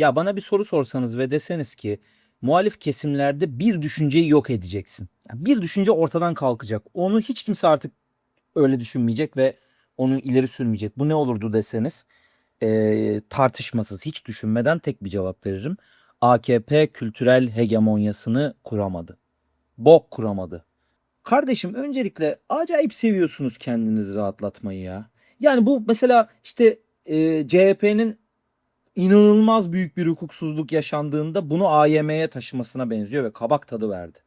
Ya bana bir soru sorsanız ve deseniz ki muhalif kesimlerde bir düşünceyi yok edeceksin. Yani bir düşünce ortadan kalkacak. Onu hiç kimse artık öyle düşünmeyecek ve onu ileri sürmeyecek. Bu ne olurdu deseniz eee, tartışmasız hiç düşünmeden tek bir cevap veririm. AKP kültürel hegemonyasını kuramadı. Bok kuramadı. Kardeşim öncelikle acayip seviyorsunuz kendinizi rahatlatmayı ya. Yani bu mesela işte e, CHP'nin inanılmaz büyük bir hukuksuzluk yaşandığında bunu AYM'ye taşımasına benziyor ve kabak tadı verdi.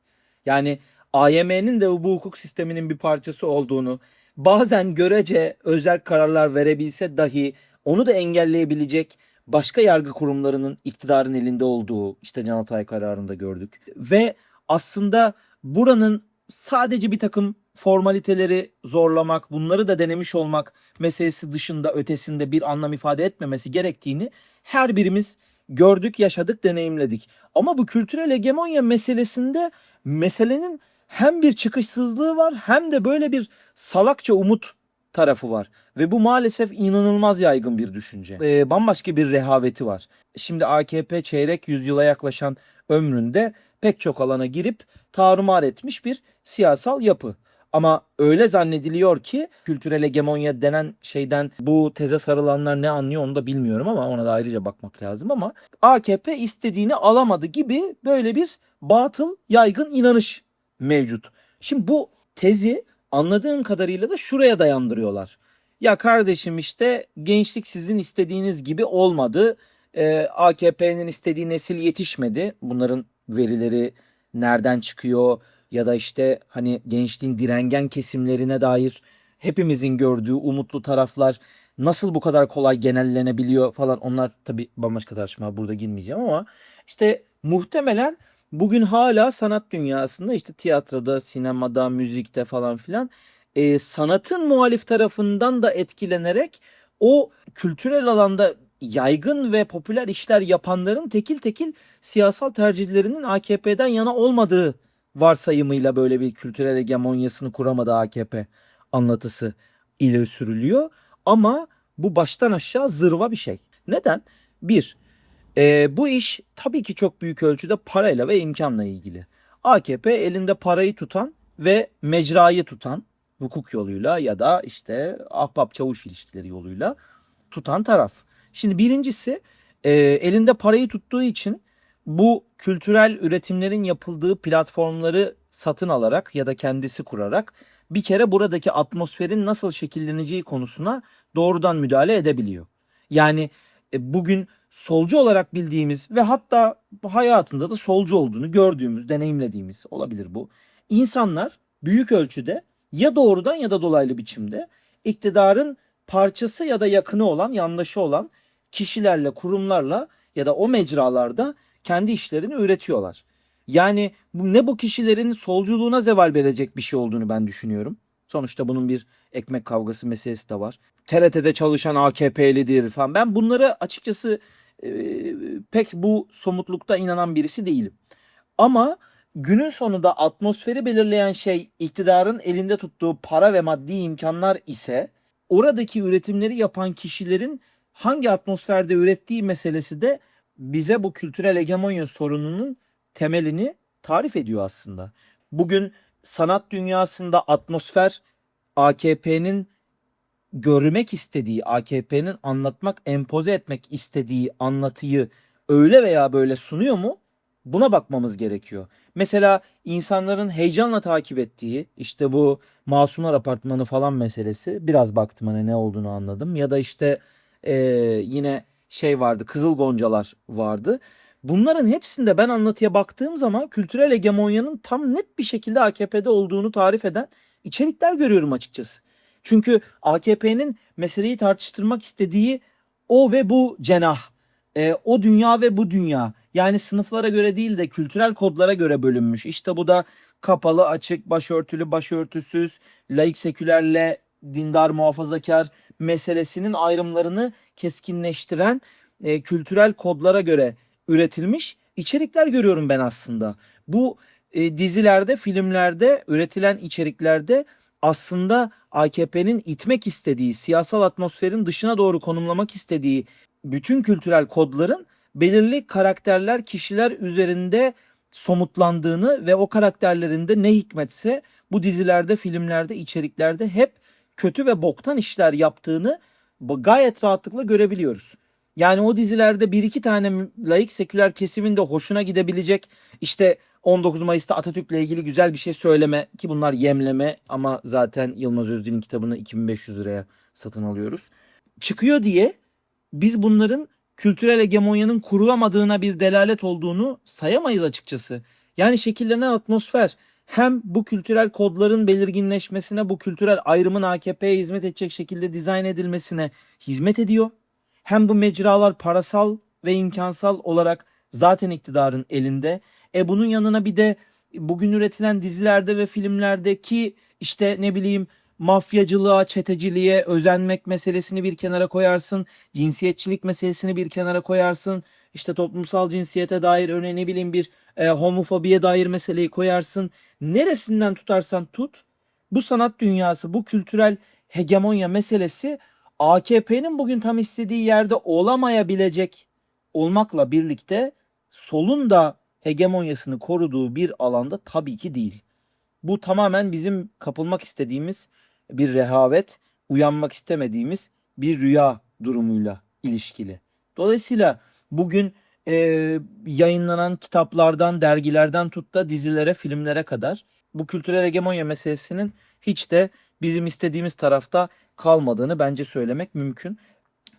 Yani AYM'nin de bu hukuk sisteminin bir parçası olduğunu, bazen görece özel kararlar verebilse dahi onu da engelleyebilecek başka yargı kurumlarının iktidarın elinde olduğu işte Can Atay kararında gördük. Ve aslında buranın sadece bir takım formaliteleri zorlamak, bunları da denemiş olmak meselesi dışında ötesinde bir anlam ifade etmemesi gerektiğini her birimiz gördük, yaşadık, deneyimledik. Ama bu kültürel hegemonya meselesinde meselenin hem bir çıkışsızlığı var hem de böyle bir salakça umut tarafı var. Ve bu maalesef inanılmaz yaygın bir düşünce. Ee, bambaşka bir rehaveti var. Şimdi AKP çeyrek yüzyıla yaklaşan ömründe pek çok alana girip tarumar etmiş bir siyasal yapı. Ama öyle zannediliyor ki kültürel hegemonya denen şeyden bu teze sarılanlar ne anlıyor onu da bilmiyorum ama ona da ayrıca bakmak lazım ama AKP istediğini alamadı gibi böyle bir batıl yaygın inanış mevcut. Şimdi bu tezi anladığım kadarıyla da şuraya dayandırıyorlar. Ya kardeşim işte gençlik sizin istediğiniz gibi olmadı. Ee, AKP'nin istediği nesil yetişmedi. Bunların verileri nereden çıkıyor ya da işte hani gençliğin direngen kesimlerine dair hepimizin gördüğü umutlu taraflar nasıl bu kadar kolay genellenebiliyor falan onlar tabii bambaşka tartışma burada girmeyeceğim ama işte muhtemelen bugün hala sanat dünyasında işte tiyatroda, sinemada, müzikte falan filan e, sanatın muhalif tarafından da etkilenerek o kültürel alanda yaygın ve popüler işler yapanların tekil tekil siyasal tercihlerinin AKP'den yana olmadığı varsayımıyla böyle bir kültürel hegemonyasını kuramadı AKP anlatısı ileri sürülüyor. Ama bu baştan aşağı zırva bir şey. Neden? Bir, e, bu iş tabii ki çok büyük ölçüde parayla ve imkanla ilgili. AKP elinde parayı tutan ve mecrayı tutan hukuk yoluyla ya da işte ahbap çavuş ilişkileri yoluyla tutan taraf. Şimdi birincisi e, elinde parayı tuttuğu için bu kültürel üretimlerin yapıldığı platformları satın alarak ya da kendisi kurarak bir kere buradaki atmosferin nasıl şekilleneceği konusuna doğrudan müdahale edebiliyor. Yani e, bugün solcu olarak bildiğimiz ve hatta hayatında da solcu olduğunu gördüğümüz, deneyimlediğimiz olabilir bu. İnsanlar büyük ölçüde ya doğrudan ya da dolaylı biçimde iktidarın parçası ya da yakını olan, yandaşı olan kişilerle, kurumlarla ya da o mecralarda kendi işlerini üretiyorlar. Yani ne bu kişilerin solculuğuna zeval verecek bir şey olduğunu ben düşünüyorum. Sonuçta bunun bir ekmek kavgası meselesi de var. TRT'de çalışan AKP'lidir falan. Ben bunlara açıkçası e, pek bu somutlukta inanan birisi değilim. Ama günün sonunda atmosferi belirleyen şey iktidarın elinde tuttuğu para ve maddi imkanlar ise oradaki üretimleri yapan kişilerin hangi atmosferde ürettiği meselesi de bize bu kültürel hegemonya sorununun temelini tarif ediyor aslında. Bugün sanat dünyasında atmosfer AKP'nin görmek istediği, AKP'nin anlatmak, empoze etmek istediği anlatıyı öyle veya böyle sunuyor mu? Buna bakmamız gerekiyor. Mesela insanların heyecanla takip ettiği işte bu Masumlar Apartmanı falan meselesi biraz baktım hani ne olduğunu anladım. Ya da işte eee, yine şey vardı Kızıl Goncalar vardı. Bunların hepsinde ben anlatıya baktığım zaman kültürel hegemonyanın tam net bir şekilde AKP'de olduğunu tarif eden içerikler görüyorum açıkçası. Çünkü AKP'nin meseleyi tartıştırmak istediği o ve bu cenah, e, o dünya ve bu dünya. Yani sınıflara göre değil de kültürel kodlara göre bölünmüş. İşte bu da kapalı, açık, başörtülü, başörtüsüz, laik sekülerle dindar, muhafazakar meselesinin ayrımlarını keskinleştiren e, kültürel kodlara göre üretilmiş içerikler görüyorum ben aslında. Bu e, dizilerde, filmlerde üretilen içeriklerde aslında AKP'nin itmek istediği, siyasal atmosferin dışına doğru konumlamak istediği bütün kültürel kodların belirli karakterler, kişiler üzerinde somutlandığını ve o karakterlerin de ne hikmetse bu dizilerde, filmlerde, içeriklerde hep kötü ve boktan işler yaptığını gayet rahatlıkla görebiliyoruz. Yani o dizilerde bir iki tane laik seküler kesimin de hoşuna gidebilecek işte 19 Mayıs'ta Atatürk'le ilgili güzel bir şey söyleme ki bunlar yemleme ama zaten Yılmaz Özdil'in kitabını 2500 liraya satın alıyoruz. Çıkıyor diye biz bunların kültürel hegemonyanın kurulamadığına bir delalet olduğunu sayamayız açıkçası. Yani şekillenen atmosfer hem bu kültürel kodların belirginleşmesine, bu kültürel ayrımın AKP'ye hizmet edecek şekilde dizayn edilmesine hizmet ediyor. Hem bu mecralar parasal ve imkansal olarak zaten iktidarın elinde. E bunun yanına bir de bugün üretilen dizilerde ve filmlerdeki işte ne bileyim mafyacılığa, çeteciliğe özenmek meselesini bir kenara koyarsın. Cinsiyetçilik meselesini bir kenara koyarsın. İşte toplumsal cinsiyete dair örneğin ne bileyim bir e, homofobiye dair meseleyi koyarsın. Neresinden tutarsan tut bu sanat dünyası, bu kültürel hegemonya meselesi AKP'nin bugün tam istediği yerde olamayabilecek olmakla birlikte solun da hegemonyasını koruduğu bir alanda tabii ki değil. Bu tamamen bizim kapılmak istediğimiz bir rehavet, uyanmak istemediğimiz bir rüya durumuyla ilişkili. Dolayısıyla bugün e, yayınlanan kitaplardan, dergilerden tut da dizilere, filmlere kadar bu kültürel hegemonya meselesinin hiç de bizim istediğimiz tarafta kalmadığını bence söylemek mümkün.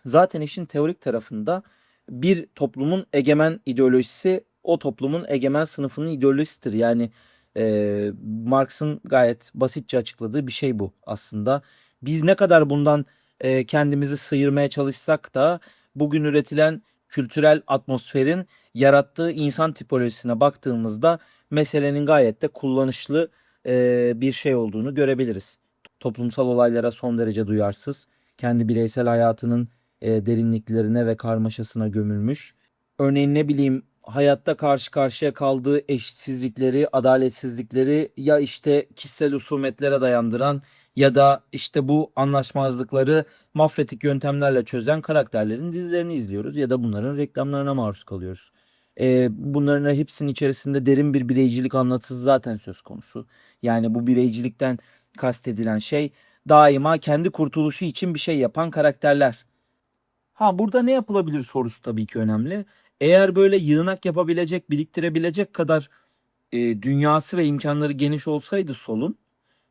Zaten işin teorik tarafında bir toplumun egemen ideolojisi o toplumun egemen sınıfının ideolojisidir. Yani e, Marx'ın gayet basitçe açıkladığı bir şey bu aslında. Biz ne kadar bundan e, kendimizi sıyırmaya çalışsak da bugün üretilen kültürel atmosferin yarattığı insan tipolojisine baktığımızda meselenin gayet de kullanışlı e, bir şey olduğunu görebiliriz. Toplumsal olaylara son derece duyarsız, kendi bireysel hayatının e, derinliklerine ve karmaşasına gömülmüş. Örneğin ne bileyim hayatta karşı karşıya kaldığı eşitsizlikleri, adaletsizlikleri ya işte kişisel husumetlere dayandıran ya da işte bu anlaşmazlıkları mafyatik yöntemlerle çözen karakterlerin dizilerini izliyoruz ya da bunların reklamlarına maruz kalıyoruz. Ee, bunların hepsinin içerisinde derin bir bireycilik anlatısı zaten söz konusu. Yani bu bireycilikten kastedilen şey daima kendi kurtuluşu için bir şey yapan karakterler. Ha burada ne yapılabilir sorusu tabii ki önemli. Eğer böyle yığınak yapabilecek, biriktirebilecek kadar e, dünyası ve imkanları geniş olsaydı solun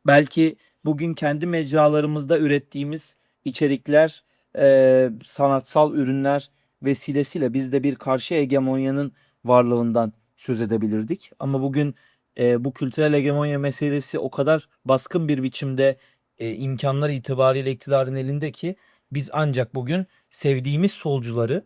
belki bugün kendi mecralarımızda ürettiğimiz içerikler, e, sanatsal ürünler vesilesiyle biz de bir karşı hegemonyanın varlığından söz edebilirdik. Ama bugün e, bu kültürel hegemonya meselesi o kadar baskın bir biçimde e, imkanlar itibariyle iktidarın elinde ki biz ancak bugün sevdiğimiz solcuları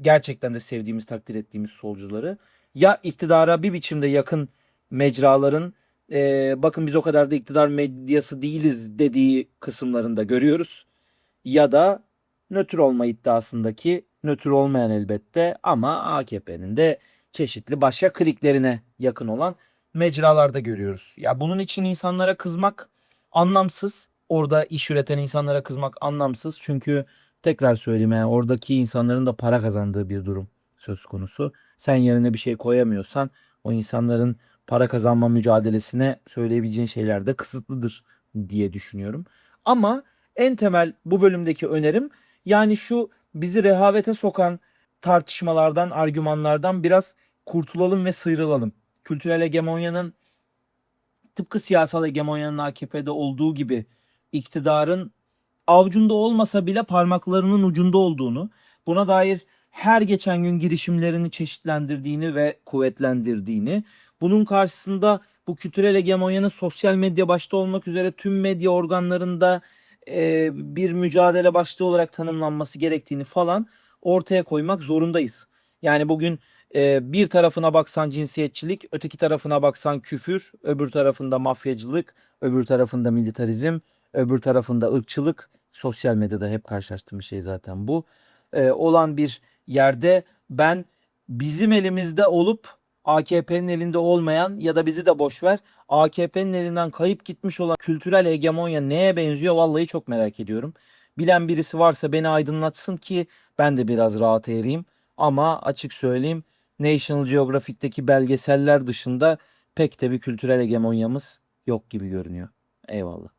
gerçekten de sevdiğimiz takdir ettiğimiz solcuları ya iktidara bir biçimde yakın mecraların e, bakın biz o kadar da iktidar medyası değiliz dediği kısımlarında görüyoruz ya da nötr olma iddiasındaki nötr olmayan elbette ama AKP'nin de çeşitli başka kliklerine yakın olan mecralarda görüyoruz. Ya bunun için insanlara kızmak anlamsız. Orada iş üreten insanlara kızmak anlamsız. Çünkü tekrar söyleyeyim yani oradaki insanların da para kazandığı bir durum söz konusu. Sen yerine bir şey koyamıyorsan o insanların para kazanma mücadelesine söyleyebileceğin şeyler de kısıtlıdır diye düşünüyorum. Ama en temel bu bölümdeki önerim yani şu bizi rehavete sokan tartışmalardan, argümanlardan biraz kurtulalım ve sıyrılalım. Kültürel hegemonyanın tıpkı siyasal hegemonyanın AKP'de olduğu gibi iktidarın avcunda olmasa bile parmaklarının ucunda olduğunu, buna dair her geçen gün girişimlerini çeşitlendirdiğini ve kuvvetlendirdiğini, bunun karşısında bu kültürel hegemonyanın sosyal medya başta olmak üzere tüm medya organlarında e, bir mücadele başlığı olarak tanımlanması gerektiğini falan ortaya koymak zorundayız. Yani bugün e, bir tarafına baksan cinsiyetçilik, öteki tarafına baksan küfür, öbür tarafında mafyacılık, öbür tarafında militarizm, öbür tarafında ırkçılık. Sosyal medyada hep karşılaştığım şey zaten bu. E, olan bir yerde ben bizim elimizde olup AKP'nin elinde olmayan ya da bizi de boş ver AKP'nin elinden kayıp gitmiş olan kültürel hegemonya neye benziyor vallahi çok merak ediyorum. Bilen birisi varsa beni aydınlatsın ki ben de biraz rahat ereyim. Ama açık söyleyeyim National Geographic'teki belgeseller dışında pek de bir kültürel hegemonyamız yok gibi görünüyor. Eyvallah.